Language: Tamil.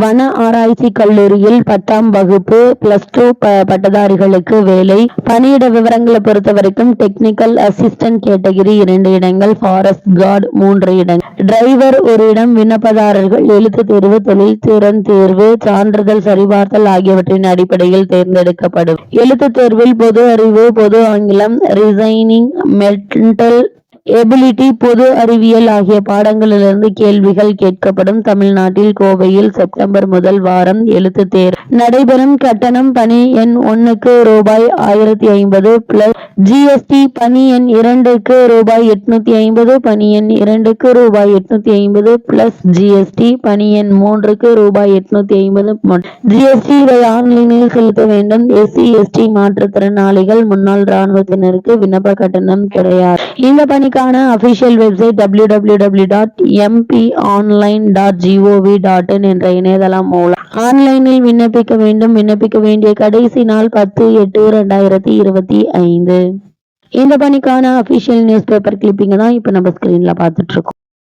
வன ஆராய்ச்சி கல்லூரியில் பத்தாம் வகுப்பு பிளஸ் டூ பட்டதாரிகளுக்கு வேலை. பணியிட விவரங்களை பொறுத்த வரைக்கும் டெக்னிக்கல் அசிஸ்டன்ட் கேட்டகிரி இரண்டு இடங்கள் ஃபாரஸ்ட் கார்டு மூன்று இடங்கள். டிரைவர் ஒரு இடம் விண்ணப்பதாரர்கள் எழுத்து தேர்வு தொழில் திறன் தேர்வு சான்றிதழ் சரிபார்த்தல் ஆகியவற்றின் அடிப்படையில் தேர்ந்தெடுக்கப்படும். எழுத்து தேர்வில் பொது அறிவு பொது ஆங்கிலம் ரிசைனிங் மென்டல் எபிலிட்டி பொது அறிவியல் ஆகிய பாடங்களிலிருந்து கேள்விகள் கேட்கப்படும் தமிழ்நாட்டில் கோவையில் செப்டம்பர் முதல் வாரம் எழுத்து தேர். நடைபெறும் கட்டணம் பணி எண் ஒன்னுக்கு ரூபாய் ஆயிரத்தி ஐம்பது பிளஸ் ஜிஎஸ்டி பணி எண் இரண்டுக்கு ரூபாய் எட்நூத்தி ஐம்பது பணி எண் இரண்டுக்கு ரூபாய் எட்நூத்தி ஐம்பது பிளஸ் ஜிஎஸ்டி பணி எண் மூன்றுக்கு ரூபாய் எட்நூத்தி ஐம்பது ஜிஎஸ்டி இதை ஆன்லைனில் செலுத்த வேண்டும். எஸ்சி எஸ்டி மாற்றுத்திறனாளிகள் முன்னாள் ராணுவத்தினருக்கு விண்ணப்ப கட்டணம் கிடையாது. இந்த பணி இதற்கான official website W W W dot MP online dot GOV dot in என்ற இணையதளம் மூலம் ஆன்லைனில் விண்ணப்பிக்க வேண்டும். விண்ணப்பிக்க வேண்டிய கடைசி நாள் பத்து எட்டு ரெண்டாயிரத்தி இருபத்தி ஐந்து. இந்த பணிக்கான அபிஷியல் நியூஸ் பேப்பர் கிளிப்பிங் தான் இப்போ நம்ம ஸ்கிரீன்ல பாத்துட்டு இருக்கோம்.